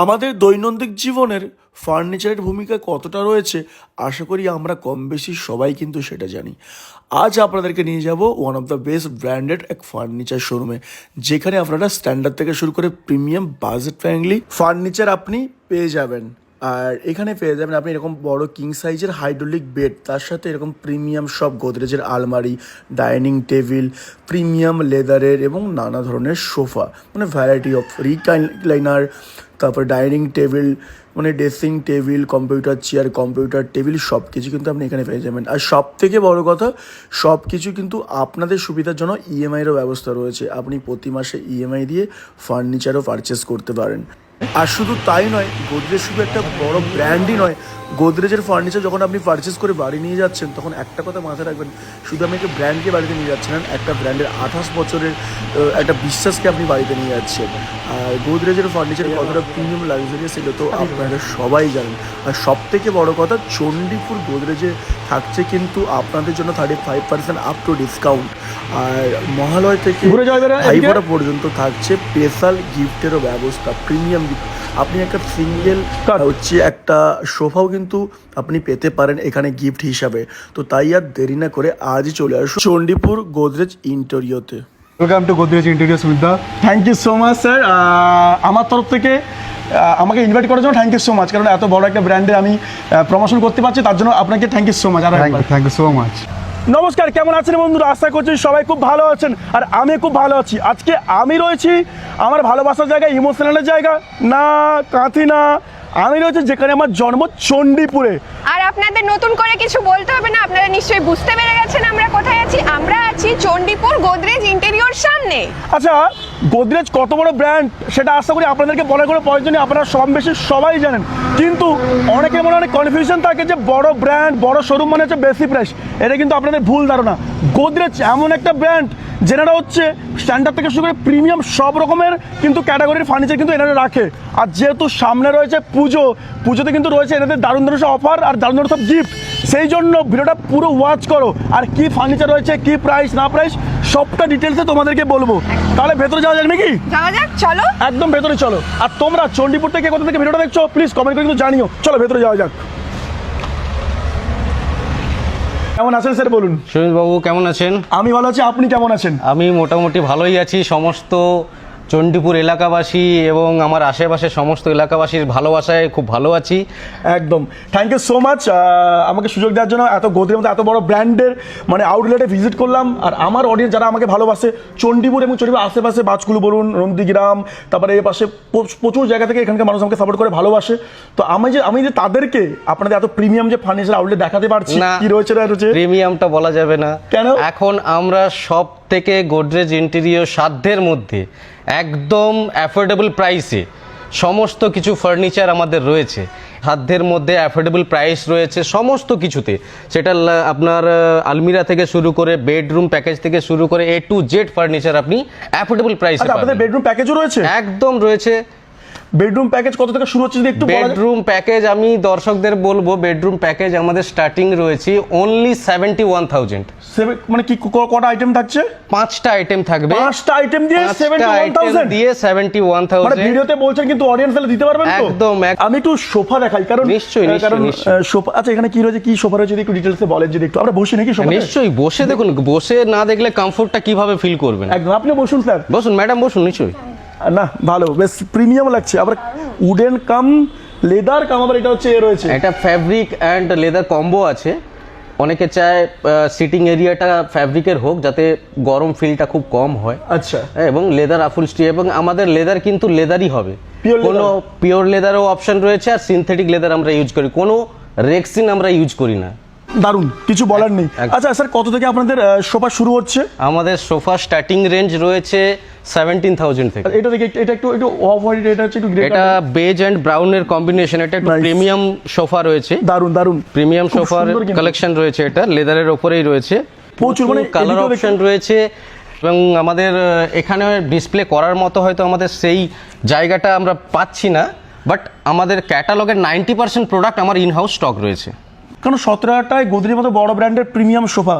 আমাদের দৈনন্দিন জীবনের ফার্নিচারের ভূমিকা কতটা রয়েছে, আশা করি আমরা কম বেশি সবাই কিন্তু সেটা জানি। আজ আপনাদেরকে নিয়ে যাব one of the best branded এক ফার্নিচার শোরুমে যেখানে আপনারা স্ট্যান্ডার্ড থেকে শুরু করে প্রিমিয়াম বাজেট ফ্রেন্ডলি ফার্নিচার আপনি পেয়ে যাবেন। আর এখানে পেয়ে যাবেন আপনি এরকম বড় কিং সাইজের হাইড্রোলিক বেড তার সাথে এরকম প্রিমিয়াম সব গোদরেজের আলমারি ডাইনিং টেবিল প্রিমিয়াম লেদারের এবং নানা ধরনের সোফা মানে ভ্যারাইটি অফ রিক্লাইনার তারপর ডাইনিং টেবিল মানে dressing table computer chair computer table সব কিছু কিন্তু আপনি এখানে পেয়ে যাবেন। আর সব থেকে বড় কথা সব কিছু কিন্তু আপনাদের সুবিধার জন্য ইএমআইয়েরও ব্যবস্থা রয়েছে। আপনি প্রতি মাসে ইএমআই দিয়ে ফার্নিচারও পারচেস করতে পারেন। আর শুধু তাই নয় গোদরেজ শুধু একটা বড় ব্র্যান্ডই নয় গোদরেজের ফার্নিচার যখন আপনি পারচেস করে বাড়ি নিয়ে যাচ্ছেন তখন একটা কথা মাথায় রাখবেন শুধু আপনি একটা ব্র্যান্ডকে বাড়িতে নিয়ে যাচ্ছেন না, একটা ব্র্যান্ডের আঠাশ বছরের একটা বিশ্বাসকে আপনি বাড়িতে নিয়ে যাচ্ছেন। আর গোদরেজের ফার্নিচার কতটা প্রিমিয়াম লাক্সারিয়াস সেটা তো আপনারা সবাই জানেন। আর সব থেকে বড় কথা চণ্ডীপুর গোদরেজে থাকছে কিন্তু আপনাদের জন্য thirty five percent up to discount আর মহালয় থেকে পর্যন্ত থাকছে স্পেশাল গিফটেরও ব্যবস্থা প্রিমিয়াম গিফট আপনি একটা সিঙ্গেল। হচ্ছে একটা সোফাও কিন্তু আপনি পেতে পারেন এখানে গিফট হিসাবে। তো তাই আর দেরি না করে আজই চলে আসুন চণ্ডীপুর গোদরেজ ইন্টেরিয়তে ওয়েলকাম টু গোদরেজ ইন্টেরিয়র সুবিধা thank you so much sir আমার তরফ থেকে আমাকে ইনভাইট করার জন্য থ্যাংক ইউ সো মাচ কারণ এত বড় একটা ব্র্যান্ডে আমি প্রমোশন করতে পারছি তার জন্য আপনাকে থ্যাংক ইউ সো মাচ আর। থ্যাংক ইউ সো মাচ নমস্কার কেমন আছেন বন্ধুরা? আশা করছি সবাই খুব ভালো আছেন আর আমি খুব ভালো আছি। আজকে আমি রয়েছি আমার ভালোবাসার জায়গা ইমোশনালের জায়গা। না কাঁথি না। আমি রয়েছে যেখানে আমার জন্ম চণ্ডীপুরে। আর আপনাদের নতুন করে কিছু বলতে হবে না? আপনারা নিশ্চয়ই বুঝতে পেরে গেছেন আমরা কোথায় আছি। আমরা আছি চণ্ডীপুর গোদরেজ ইন্টেরিয়র সামনে। আচ্ছা গোদরেজ কত বড় ব্র্যান্ড সেটা আশা করি আপনাদেরকে বলার কোনো প্রয়োজন নেই, আপনারা সব বেশি সবাই জানেন। কিন্তু অনেকের মনে অনেক কনফিউশন থাকে যে বড় ব্র্যান্ড বড় শোরুম মানে হচ্ছে বেশি প্রাইস এটা কিন্তু আপনাদের ভুল ধারণা। গোদরেজ এমন একটা ব্র্যান্ড যেনারা হচ্ছে স্ট্যান্ডার্ড থেকে শুরু করে প্রিমিয়াম সব রকমের কিন্তু ক্যাটাগরির ফার্নিচার কিন্তু এনারা রাখে। আর যেহেতু সামনে রয়েছে পুজো, পুজোতে কিন্তু রয়েছে এনাদের দারুণ দারুণ সব অফার আর দারুণ দারুণ সব গিফট সেই জন্য ভিডিওটা পুরো ওয়াচ করো। আর কি ফার্নিচার রয়েছে কি প্রাইস না প্রাইস সবটা ডিটেলসে তোমাদেরকে বলব। তাহলে ভেতরে যাওয়া যাক নাকি? যাওয়া যাক চলো। একদম ভেতরে চলো। আর তোমরা চণ্ডীপুর থেকে কোথা থেকে ভিডিওটা দেখছ প্লিজ কমেন্ট করে কিন্তু জানিও। চলো ভেতরে যাওয়া যাক। কেমন আছেন স্যার বলুন? সুমিত বাবু কেমন আছেন? আমি ভালো আছি আপনি কেমন আছেন? আমি মোটামুটি ভালোই আছি। সমস্ত চণ্ডীপুর এলাকাবাসী এবং আমার আশেপাশে সমস্ত এলাকাবাসীর ভালোবাসায় খুব ভালো আছি। একদম। থ্যাংক ইউ সো মাচ আমাকে সুযোগ দেওয়ার জন্য এত গোদরের মতো এত বড় ব্র্যান্ডের মানে আউটলেটে ভিজিট করলাম। আর আমার অডিয়েন্স যারা আমাকে ভালোবাসে চণ্ডীপুর এবং চণ্ডীপুর আশেপাশে বাজকুলু বলুন নন্দীগ্রাম তারপরে এর পাশে প্রচুর জায়গা থেকে এখানকার মানুষ আমাকে সাপোর্ট করে ভালোবাসে। তো আমি যে আমি যে তাদেরকে আপনাদের এত প্রিমিয়াম যে ফার্নিচার আউটলেট দেখাতে পারছি না। কি রয়েছে রয়েছে? প্রিমিয়ামটা বলা যাবে না। কেন? এখন আমরা সব থেকে গোদরেজ ইন্টেরিয়র সাধ্যের মধ্যে একদম অ্যাফোর্ডেবল প্রাইসে সমস্ত কিছু ফার্নিচার আমাদের রয়েছে। সাধ্যের মধ্যে অ্যাফোর্ডেবল প্রাইস রয়েছে সমস্ত কিছুতে। সেটা আপনার আলমিরা থেকে শুরু করে বেডরুম প্যাকেজ থেকে শুরু করে এ টু জেড ফার্নিচার আপনি অ্যাফোর্ডেবল প্রাইসে আচ্ছা আপনাদের বেডরুম প্যাকেজও রয়েছে? একদম রয়েছে। বেডরুম প্যাকেজ কত থেকে শুরু হচ্ছে যদি একটু বেডরুম প্যাকেজ আমি দর্শকদের বলব বেডরুম প্যাকেজ আমাদের স্টার্টিং রয়েছে অনলি সেভেন্টি ওয়ান থাউজেন্ড মানে কি কটা আইটেম থাকছে? পাঁচটা আইটেম থাকবে। পাঁচটা আইটেম দিয়ে সেভেন্টি ওয়ান থাউজেন্ড দিয়ে সেভেন্টি ওয়ান মানে থাউজেন্ড ভিডিওতে বলছেন কিন্তু অডিয়েন্স ফেলে দিতে পারবেন তো? একদম, আমি একটু সোফা দেখাই কারণ নিশ্চয়ই, নিশ্চয়ই, কারণ সোফা আচ্ছা এখানে কি রয়েছে কি সোফা রয়েছে যদি একটু ডিটেলসে বলেন যদি একটু। আমরা বসি নাকি সোফা নিশ্চয়ই বসে দেখুন বসে না দেখলে কমফোর্টটা কীভাবে ফিল করবেন? একদম আপনি বসুন স্যার। বসুন ম্যাডাম বসুন নিশ্চয়ই। না ভালো বেশ প্রিমিয়াম লাগছে। আবার উডেন কাম লেদার কাম আবার এটা হচ্ছে এ রয়েছে। একটা ফ্যাব্রিক অ্যান্ড লেদার কম্বো আছে। অনেকে চায় সিটিং এরিয়াটা ফ্যাব্রিকের হোক যাতে গরম ফিলটা খুব কম হয়। আচ্ছা। হ্যাঁ, এবং লেদার আফুল স্টি এবং আমাদের লেদার কিন্তু লেদারই হবে। কোনো পিওর লেদারও অপশন রয়েছে আর সিনথেটিক লেদার আমরা ইউজ করি। কোনো রেক্সিন আমরা ইউজ করি না। দারুণ কিছু বলার নেই। আচ্ছা স্যার কত থেকে আপনাদের সোফা শুরু হচ্ছে? আমাদের সোফা স্টার্টিং রেঞ্জ রয়েছে সেভেন্টিন থাউজেন্ড থেকে। এটা দেখে এটা একটু একটু অফ হোয়াইট এটা হচ্ছে একটু এটা বেজ অ্যান্ড ব্রাউনের কম্বিনেশন এটা একটু প্রিমিয়াম সোফা রয়েছে। দারুণ দারুণ প্রিমিয়াম সোফার কালেকশন রয়েছে এটা লেদারের ওপরেই রয়েছে। প্রচুর মানে কালার অপশন রয়েছে এবং আমাদের এখানে ডিসপ্লে করার মতো হয়তো আমাদের সেই জায়গাটা আমরা পাচ্ছি না বাট আমাদের ক্যাটালগের নাইনটি পার্সেন্ট প্রোডাক্ট আমার ইন হাউস স্টক রয়েছে। কারণ সতেরো হাজারটায় গোদরের মতো বড় ব্র্যান্ডের premium sofa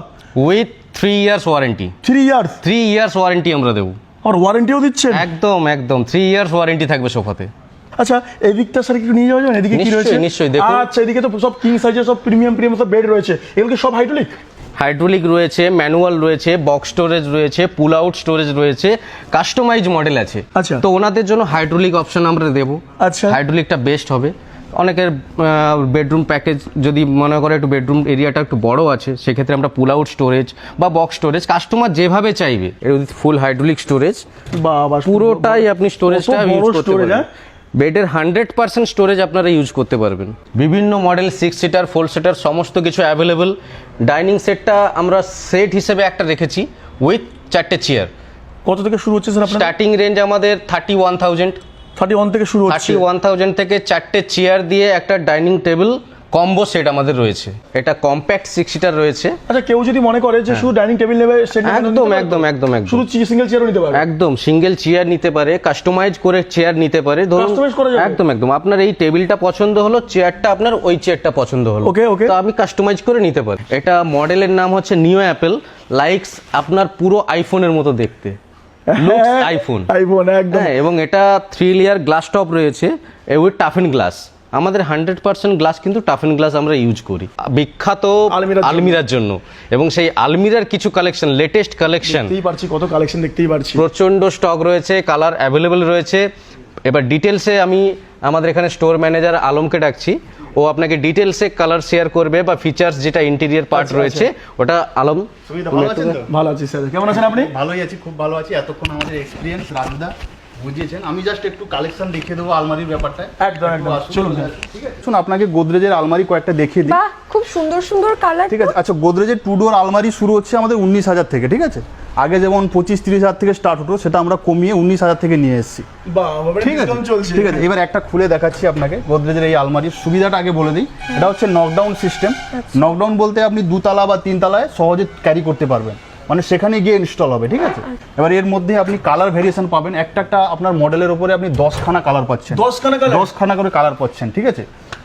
with three years warranty three years three years warranty আমরা দেবো। আর ওয়ারেন্টিও দিচ্ছেন? একদম একদম। থ্রি ইয়ার্স ওয়ারেন্টি থাকবে সোফাতে। আচ্ছা এদিকটা স্যার একটু নিয়ে যাওয়া যাবে এদিকে কি রয়েছে? নিশ্চয়ই, দেখুন। আচ্ছা এদিকে তো সব কিং সাইজের সব প্রিমিয়াম প্রিমিয়াম সব বেড রয়েছে। এগুলো কি সব হাইড্রোলিক হাইড্রোলিক রয়েছে ম্যানুয়াল রয়েছে বক্স স্টোরেজ রয়েছে পুল আউট স্টোরেজ রয়েছে কাস্টমাইজ মডেল আছে। আচ্ছা। তো ওনাদের জন্য হাইড্রোলিক অপশন আমরা দেব। আচ্ছা। হাইড্রোলিকটা বেস্ট হবে। অনেকের বেডরুম প্যাকেজ যদি মনে করে একটু বেডরুম এরিয়াটা একটু বড় আছে সেক্ষেত্রে আমরা পুল আউট স্টোরেজ বা বক্স স্টোরেজ কাস্টমার যেভাবে চাইবে। ফুল হাইড্রোলিক স্টোরেজ বাবা পুরোটাই আপনি স্টোরেজটা ইউজ করতে পারবেন। বেডের হান্ড্রেড পার্সেন্ট স্টোরেজ আপনারা ইউজ করতে পারবেন। বিভিন্ন model six seater four seater সমস্ত কিছু অ্যাভেলেবল ডাইনিং সেটটা আমরা সেট হিসেবে একটা রেখেছি উইথ চারটে চেয়ার কত থেকে শুরু হচ্ছে স্যার স্টার্টিং রেঞ্জ আমাদের thirty one thousand thirty one থেকে শুরু হচ্ছে। ওয়ান থাউজেন্ড থেকে চারটে চেয়ার দিয়ে একটা ডাইনিং টেবিল কম্বো সেট আমাদের রয়েছে। এটা কম্প্যাক্ট সিক্স সিটার রয়েছে। আচ্ছা কেউ যদি মনে করে যে শুধু ডাইনিং টেবিল নেবে সেটা হ্যাঁ। একদম একদম একদম একদম। শুধু সিঙ্গেল চেয়ারও নিতে পারবে? একদম সিঙ্গেল চেয়ার নিতে পারে কাস্টমাইজ করে চেয়ার নিতে পারে। ধরুন? একদম একদম। আপনার এই টেবিলটা পছন্দ হলো চেয়ারটা আপনার ওই চেয়ারটা পছন্দ হলো। Okay, okay. তো আমি কাস্টমাইজ করে নিতে পারি। এটা মডেলের নাম হচ্ছে নিউ অ্যাপেল লাইকস আপনার পুরো আইফোনের মতো দেখতে। আইফোন আইফোন একদম। হ্যাঁ এবং এটা থ্রি লেয়ার গ্লাস টপ রয়েছে উইথ টাফেন গ্লাস আমাদের হান্ড্রেড পার্সেন্ট গ্লাস কিন্তু টাফেন গ্লাস আমরা ইউজ করি। বিখ্যাত আলমিরার জন্য। এবং সেই আলমিরার কিছু কালেকশন লেটেস্ট কালেকশন দেখতেই পারছি কত কালেকশন দেখতেই পারছি। প্রচণ্ড স্টক রয়েছে কালার অ্যাভেলেবেল রয়েছে। এবার ডিটেলসে আমি আমাদের এখানে স্টোর ম্যানেজার আলমকে ডাকছি। ও আপনাকে ডিটেলসে কালার শেয়ার করবে বা ফিচার্স যেটা ইন্টেরিয়ার পার্ট আচ্ছা, রয়েছে ওটা আলম ভালো একটু- আছেন তো? ভালো আছি স্যার। কেমন আছেন আপনি? ভালোই আছি খুব ভালো আছি। এতক্ষণ আমাদের এক্সপিরিয়েন্স রাজদা। বুঝিয়েছেন। আমি জাস্ট একটু কালেকশন দেখিয়ে দেবো আলমারির ব্যাপারটা। একদম, একদম। চলুন, ঠিক আছে? আপনাকে গোদরেজের আলমারি কয়েকটা দেখিয়ে দিই। বাহ খুব সুন্দর সুন্দর কালার ঠিক আছে। আচ্ছা গোদরেজের টু ডোর আলমারি শুরু হচ্ছে আমাদের উনিশ হাজার থেকে ঠিক আছে? আগে যেমন পঁচিশ তিরিশ হাজার থেকে স্টার্ট হতো সেটা আমরা কমিয়ে উনিশ হাজার থেকে নিয়ে এসেছি। ঠিক আছে? ঠিক আছে এবার একটা খুলে দেখাচ্ছি আপনাকে গোদরেজের এই আলমারির সুবিধাটা আগে বলে দিই। এটা হচ্ছে নকডাউন সিস্টেম নকডাউন বলতে আপনি দুতলা বা তিনতলায় সহজে ক্যারি করতে পারবেন। মানে সেখানে গিয়ে ইনস্টল হবে ঠিক আছে? এবার এর মধ্যে আপনি কালার ভেরিয়েশন পাবেন। একটা একটা আপনার মডেলের উপরে আপনি দশখানা কালার পাচ্ছেন। দশখানা colour? দশখানা করে কালার পাচ্ছেন ঠিক আছে?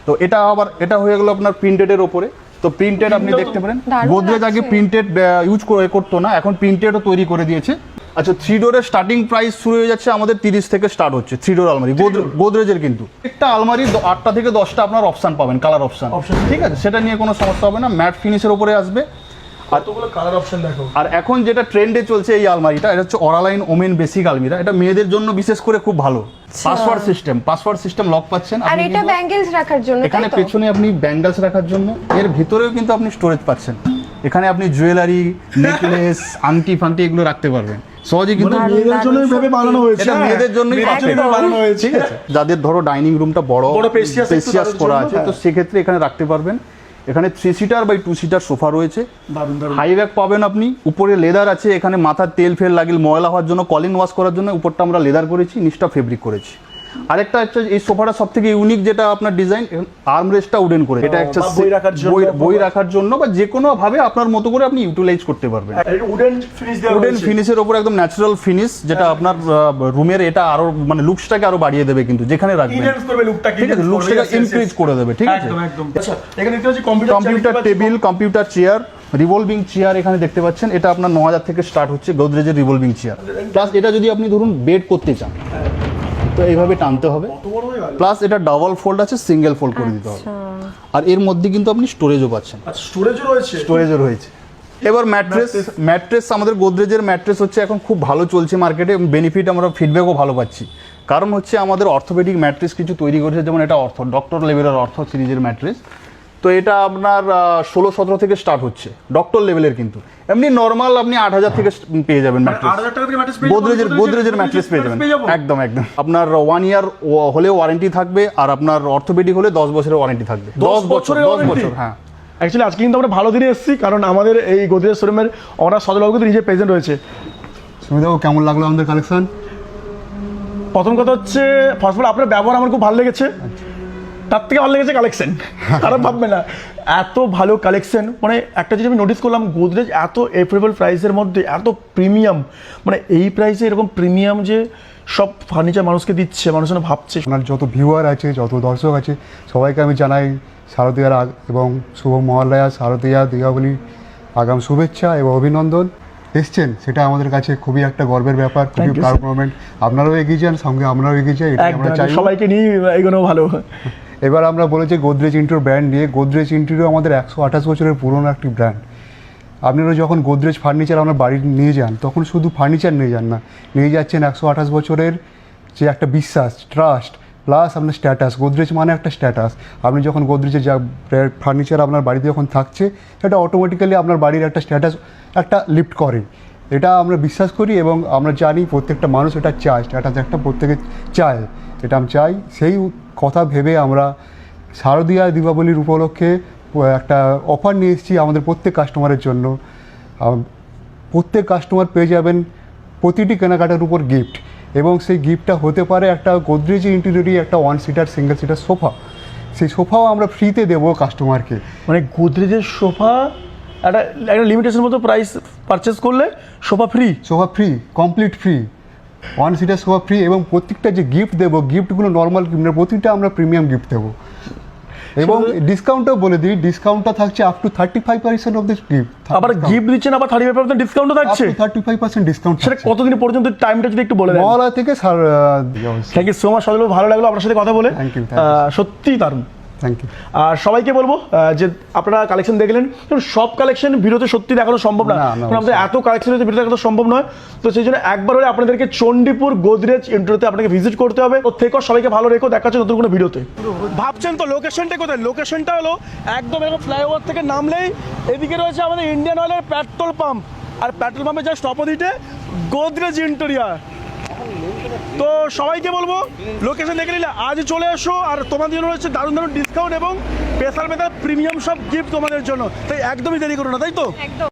তো এটা আবার এটা হয়ে গেল আপনার প্রিন্টেডের ওপরে তো প্রিন্টেড আপনি দেখতে পারেন। গোদরেজ আগে প্রিন্টেড ইউজ করে করতো না এখন প্রিন্টেডও তৈরি করে দিয়েছে। আচ্ছা থ্রি ডোরের স্টার্টিং প্রাইস শুরু হয়ে যাচ্ছে আমাদের তিরিশ থেকে স্টার্ট হচ্ছে থ্রি ডোর আলমারি গোদরেজের কিন্তু। একটা আলমারি আটটা থেকে দশটা আপনার অপশন পাবেন কালার অপশন। ঠিক আছে? সেটা নিয়ে কোনো সমস্যা হবে না। ম্যাট ফিনিশের উপরে আসবে। কতগুলো কালার অপশন দেখো। আর এখন যেটা ট্রেন্ডে চলছে এই আলমারিটা এটা হচ্ছে অরালাইন ওমেন বেসিক আলমিরা। এটা মেয়েদের জন্য বিশেষ করে খুব ভালো। Password system password system lock পাচ্ছেন। আর এটা ব্যাঙ্গেলস রাখার জন্য এখানে পেছনে আপনি ব্যাঙ্গলস রাখার জন্য। এর ভিতরেও কিন্তু আপনি স্টোরেজ পাচ্ছেন। এখানে আপনি জুয়েলারি নেকলেস আংটি ফাংটি এগুলো রাখতে পারবেন। সহজে কিন্তু মানে মেয়েদের জন্য ভেবে বানানো হয়েছে এটা হ্যাঁ। মেয়েদের জন্যই বানানো হয়েছে। ঠিক আছে। যাদের ধরো ডাইনিং রুমটা বড় বড় স্পেসিয়াস করা আছে তো হ্যাঁ। সেক্ষেত্রে এখানে রাখতে পারবেন। এখানে three seater by two seater sofa রয়েছে। হাই ব্যাগ পাবেন আপনি। উপরে লেদার আছে এখানে মাথার তেল ফেল লাগিল ময়লা হওয়ার জন্য কলিন ওয়াশ করার জন্য উপরটা আমরা লেদার করেছি নিচটা ফেব্রিক করেছি। আরেকটা হচ্ছে এই সোফাটা সব থেকে ইউনিক যেটা আপনার ডিজাইন আর্মরেস্টটা উডেন করে। এটা একটা বই রাখার জন্য, বই- রাখার জন্য বা যে কোনো ভাবে আপনার মতো করে আপনি ইউটিলাইজ করতে পারবেন। উডেন ফিনিশ দেওয়া উডেন ফিনিশের উপর একদম ন্যাচারাল ফিনিশ যেটা আপনার রুমের এটা আরও মানে লুকসটাকে আরও বাড়িয়ে দেবে কিন্তু যেখানে রাখবেন। Enhance করবে লুকটাকে ঠিক আছে লুকসটাকে ইনক্রিজ করে দেবে ঠিক আছে? একদম একদম। আচ্ছা এখানে দেখতে পাচ্ছি computer computer table computer chair revolving chair এখানে দেখতে পাচ্ছেন এটা আপনার ন হাজার থেকে স্টার্ট হচ্ছে গোদরেজের রিভলভিং চেয়ার প্লাস এটা যদি আপনি ধরুন বেড করতে চান তো এইভাবে টানতে হবে। প্লাস এটা ডাবল ফোল্ড আছে সিঙ্গেল ফোল্ড করে দিতে হবে। আর এর মধ্যে কিন্তু আপনি স্টোরেজও পাচ্ছেন। আচ্ছা স্টোরেজও রয়েছে? স্টোরেজও রয়েছে। এবার ম্যাট্রেস ম্যাট্রেস আমাদের গোদরেজের ম্যাট্রেস হচ্ছে এখন খুব ভালো চলছে মার্কেটে বেনিফিট আমরা ফিডব্যাকও ভালো পাচ্ছি। কারণ হচ্ছে আমাদের অর্থোপেডিক ম্যাট্রেস কিছু তৈরি করেছে যেমন এটা অর্থ ডক্টর লেভেলের অর্থ সিরিজের ম্যাট্রেস তো এটা আপনার ষোলো সতেরো থেকে স্টার্ট হচ্ছে। ডক্টর লেভেলের কিন্তু। এমনি নর্মাল আপনি আট হাজার থেকে পেয়ে যাবেন ম্যাট্রেস 8000 টাকা থেকে mattress পেয়ে যাব, গোদরেজের গোদরেজের- ম্যাট্রেস পেয়ে যাবেন। একদম একদম। আপনার ওয়ান ইয়ার হলেও ওয়ারেন্টি থাকবে আর আপনার অর্থোপেডিক হলে দশ বছরের ওয়ারেন্টি থাকবে। দশ বছর বছরের দশ বছর হ্যাঁ। অ্যাকচুয়ালি আজকে কিন্তু আমরা ভালো দিনে এসেছি কারণ আমাদের এই গোদরেজ শোরুমের ওনার সদলবাবু কিন্তু নিজে প্রেজেন্ট রয়েছে। সুমিতাবু কেমন লাগল আমাদের কালেকশন প্রথম কথা হচ্ছে ফার্স্ট অফ অল আপনার ব্যবহার আমার খুব ভালো লেগেছে। তার থেকে ভালো লেগেছে কালেকশন খারাপ ভাববে না। এত ভালো কালেকশন মানে একটা জিনিস আমি নোটিস করলাম গোদরেজ এত এফোর্ডেবল প্রাইসের মধ্যে এত প্রিমিয়াম মানে এই প্রাইসে এরকম প্রিমিয়াম যে সব ফার্নিচার মানুষকে দিচ্ছে মানুষ যেন ভাবছে। আপনার যত ভিউয়ার আছে যত দর্শক আছে সবাইকে আমি জানাই শারদীয়ার এবং শুভ মহালয়া শারদীয়া দীপাবলি আগাম শুভেচ্ছা এবং অভিনন্দন। এসছেন সেটা আমাদের কাছে খুবই একটা গর্বের ব্যাপার খুবই প্রাউড মোমেন্ট আপনারাও এগিয়ে যান সঙ্গে আমরাও এগিয়ে যাই আমরা চাই সবাইকে নিয়ে এগোনো ভালো। এবার আমরা বলেছি গোদরেজ ইন্টুর ব্র্যান্ড নিয়ে। গোদরেজ ইন্টুরও আমাদের একশো আঠাশ বছরের পুরনো একটি ব্র্যান্ড। আপনারা যখন গোদরেজ ফার্নিচার আপনার বাড়ি নিয়ে যান, তখন শুধু ফার্নিচার নিয়ে যান না, নিয়ে যাচ্ছেন একশো আঠাশ বছরের যে একটা বিশ্বাস ট্রাস্ট প্লাস আপনার স্ট্যাটাস গোদরেজ মানে একটা স্ট্যাটাস আপনি যখন গোদরেজের যা ফার্নিচার আপনার বাড়িতে যখন থাকছে এটা অটোমেটিক্যালি আপনার বাড়ির একটা স্ট্যাটাস একটা লিফট করে। এটা আমরা বিশ্বাস করি এবং আমরা জানি প্রত্যেকটা মানুষ এটা চায়, এটা একটা প্রত্যেকে চায়। এটা আমি চাই। সেই কথা ভেবে আমরা শারদীয়া দীপাবলির উপলক্ষে একটা অফার নিয়ে এসেছি আমাদের প্রত্যেক কাস্টমারের জন্য। প্রত্যেক কাস্টমার পেয়ে যাবেন প্রতিটি কেনাকাটার উপর গিফট এবং সেই গিফটটা হতে পারে একটা গোদরেজ ইন্টেরিয়রই একটা one seater single seater sofa. সেই সোফাও আমরা ফ্রিতে দেবো কাস্টমারকে। মানে গোদরেজের সোফা একটা একটা লিমিটেশন মতো প্রাইস পারচেস করলে sofa free sofa free complete free one seater sofa free এবং প্রত্যেকটা যে গিফট দেবো গিফটগুলো নর্মাল গিফট প্রতিটা আমরা প্রিমিয়াম গিফট দেবো। এবং ডিসকাউন্টও বলে দিই ডিসকাউন্টটা থাকছে up to thirty five percent off this gift আবার গিফট দিচ্ছেন আবার থার্টি ফাইভ পার্সেন্ট ডিসকাউন্টও থাকছে? থার্টি ফাইভ পার্সেন্ট ডিসকাউন্ট সেটা কতদিন পর্যন্ত টাইমটা যদি একটু বলে দেন? মহালয়া থেকে sir thank you so much সবাই ভালো লাগল আপনার সাথে কথা বলে। সত্যিই দারুণ। থ্যাংক ইউ আর সবাইকে বলব যে আপনারা কালেকশন দেখলেন সব কালেকশন ভিডিওতে সত্যি দেখানো সম্ভব না। কারণ আমাদের এত কালেকশন হচ্ছে ভিডিও দেখানো সম্ভব নয়। তো সেই জন্য একবার হলে আপনাদেরকে চণ্ডীপুর গোদরেজ ইন্টারতে আপনাকে ভিজিট করতে হবে। তো থেকো সবাইকে ভালো রেখো দেখা হচ্ছে নতুন কোনো ভিডিওতে। ভাবছেন তো লোকেশনটা কোথায়? লোকেশনটা হলো একদম এরকম ফ্লাইওভার থেকে নামলেই এদিকে রয়েছে আমাদের ইন্ডিয়ান অয়েলের পেট্রোল পাম্প আর পেট্রোল পাম্পের জাস্ট অপোজিটে গোদরেজ ইন্টেরিয়ার তো সবাইকে বলব লোকেশন দেখে নিলে আজ চলে এসো আর তোমাদের জন্য রয়েছে দারুণ দারুণ ডিসকাউন্ট এবং স্পেশাল মেধা প্রিমিয়াম সব গিফট তোমাদের জন্য। তাই একদমই দেরি করো না, তাই তো? একদম।